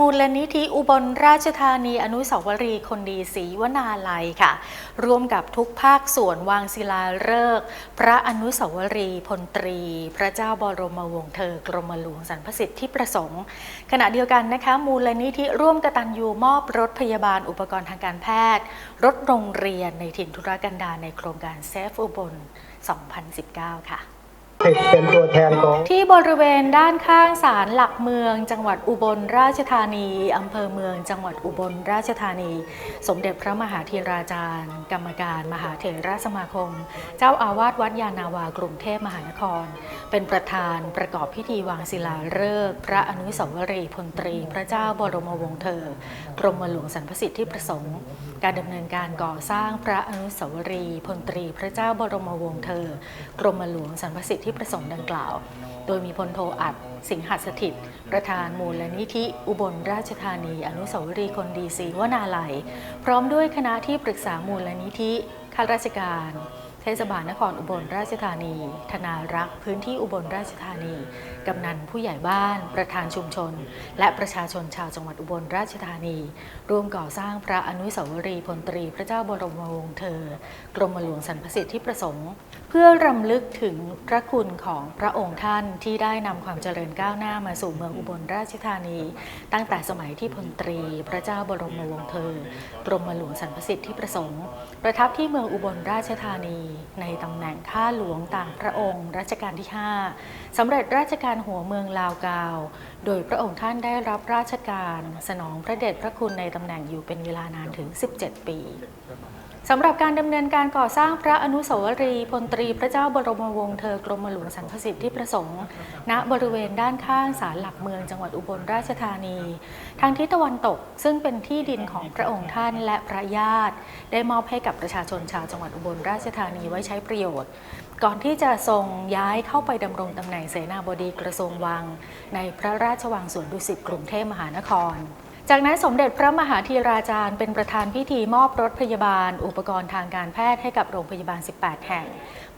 มูลนิธิอุบลราชธานีอนุสาวรีย์คนดีศรีวนาลัยค่ะ ร่วมกับทุกภาคส่วนวางศิลาฤกษ์พระอนุสาวรีย์พลตรี พระเจ้าบรมวงศ์เธอกรมหลวงสรรพสิทธิประสงค์ ขณะเดียวกันนะคะ มูลนิธิร่วมกตัญญูมอบรถพยาบาลอุปกรณ์ทางการแพทย์ รถโรงเรียนในถิ่นธุรกันดารในโครงการเซฟอุบล 2019 ค่ะ เป็นตัวแทนของที่บริเวณด้านข้างศาลหลักเมือง จังหวัดอุบลราชธานีอำเภอเมือง จังหวัดอุบลราชธานี สมเด็จพระมหาธีราจารย์ กรรมการ มหาเถรสมาคม เจ้าอาวาสวัดยานาวากรุงเทพมหานคร เป็นประธานประกอบพิธีวางศิลาฤกษ์พระอนุสาวรีย์พลตรี พระเจ้าบรมวงศ์เธอ กรมหลวงสรรพสิทธิประสงค์ การดำเนินการก่อสร้างพระอนุสาวรีย์พลตรี พระเจ้าบรมวงศ์เธอ กรมหลวงสรรพสิทธิประสงค์ดังกล่าว โดยมีพลโทอัดสิงหัสถิต ประธานมูลนิธิ อุบลราชธานี อนุสาวรีย์คนดีศรีวนาลัย พร้อมด้วยคณะที่ปรึกษามูลนิธิข้าราชการ เทศบาลนครอุบลราชธานี ธนารักษ์พื้นที่อุบลราชธานี กำนันผู้ใหญ่บ้าน ประธานชุมชน และประชาชนชาวจังหวัดอุบลราชธานี ร่วมก่อสร้างพระอนุสาวรีย์พลตรีพระเจ้าบรมวงศ์เธอ กรมหลวงสรรพสิทธิประสงค์ พื่อรำลึกถึงพระคุณของพระองค์ท่านที่ได้นำความเจริญก้าวหน้ามาสู่เมืองอุบลราชธานี ตั้งแต่สมัยที่พลตรี พระเจ้าบรมวงศ์เธอกรมหลวงสรรพสิทธิประสงค์ ประทับที่เมืองอุบลราชธานี ในตำแหน่งข้าหลวงต่างพระองค์ รัชกาลที่ 5สำเร็จราชการหัวเมืองลาวกาว โดยพระองค์ท่านได้รับราชการ สนองพระเดชพระคุณในตำแหน่งอยู่เป็นเวลานานถึง 17 ปี สำหรับการดำเนินการก่อสร้างพระอนุสาวรีย์พลตรีพระเจ้าบรมวงศ์เธอกรมหลวงสรรพสิทธิประสงค์ ณบริเวณด้านข้างศาลหลักเมืองจังหวัดอุบลราชธานี ทางทิศตะวันตกซึ่งเป็นที่ดินของพระองค์ท่านและพระญาติ ได้มอบให้กับประชาชนชาวจังหวัดอุบลราชธานีไว้ใช้ประโยชน์ ก่อนที่จะทรงย้ายเข้าไปดำรงตำแหน่งเสนาบดีกระทรวงวัง ในพระราชวังสวนดุสิตกรุงเทพมหานคร จากนั้นสมเด็จพระมหาธีราจารย์เป็นประธานพิธีมอบรถพยาบาล อุปกรณ์ทางการแพทย์ให้กับโรงพยาบาล 18 แห่ง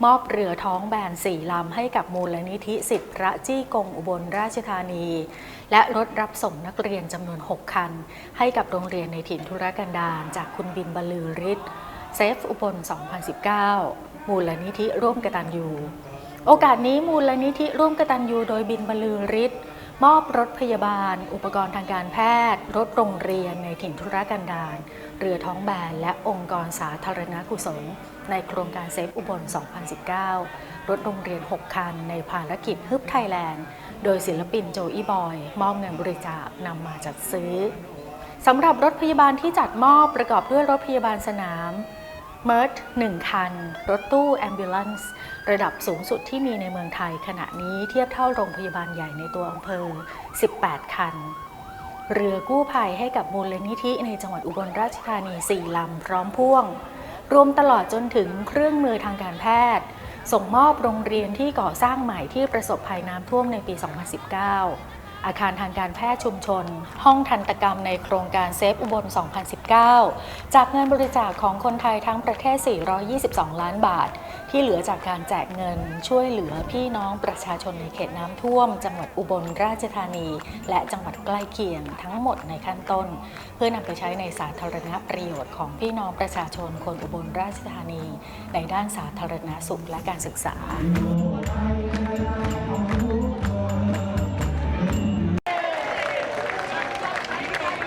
มอบเรือท้องแบน4ลำให้กับมูลนิธิสิทธิพระจี้กงอุบลราชธานี และรถรับส่งนักเรียนจำนวน 6 คัน ให้กับโรงเรียนในถิ่นธุรกันดารจากคุณบินบรรลือฤทธิ์เซฟอุบล 2019 มูลนิธิร่วมกตัญญูโอกาสนี้มูลนิธิร่วมกตัญญูโดยบินบรรลือฤทธิ์ มอบรถพยาบาล อุปกรณ์ทางการแพทย์ รถโรงเรียนในถิ่นธุรกันดารเรือท้องแบน และองค์กรสาธารณกุศล ในโครงการเซฟอุบล 2019 รถโรงเรียน 6 คัน ในภารกิจฮึบไทยแลนด์ โดยศิลปินโจอี้บอย มอบเงินบริจาคนำมาจัดซื้อสำหรับรถพยาบาลที่จัดมอบประกอบด้วยรถพยาบาลสนาม เมิร์ท1คัน รถตู้ Ambulance ระดับสูงสุดที่มีในเมืองไทยขณะนี้เทียบเท่าโรงพยาบาลใหญ่ในตัวอำเภอ 18 คัน เรือกู้ภัยให้กับมูลนิธิในจังหวัดอุบลราชธานี 4 ลำพร้อมพ่วง รวมตลอดจนถึงเครื่องมือทางการแพทย์ ส่งมอบโรงเรียนที่ก่อสร้างใหม่ที่ประสบภัยน้ำท่วมในปี 2019 อาคารทางการแพทย์ชุมชน ห้องทันตกรรมในโครงการเซฟอุบล 2019 จากเงินบริจาคของคนไทยทั้งประเทศ 422 ล้านบาท ที่เหลือจากการแจกเงินช่วยเหลือพี่น้องประชาชนในเขตน้ำท่วม จังหวัดอุบลราชธานี และจังหวัดใกล้เคียงทั้งหมดในขั้นต้น เพื่อนำไปใช้ในสาธารณประโยชน์ของพี่น้องประชาชนคนอุบลราชธานี ในด้านสาธารณสุขและการศึกษา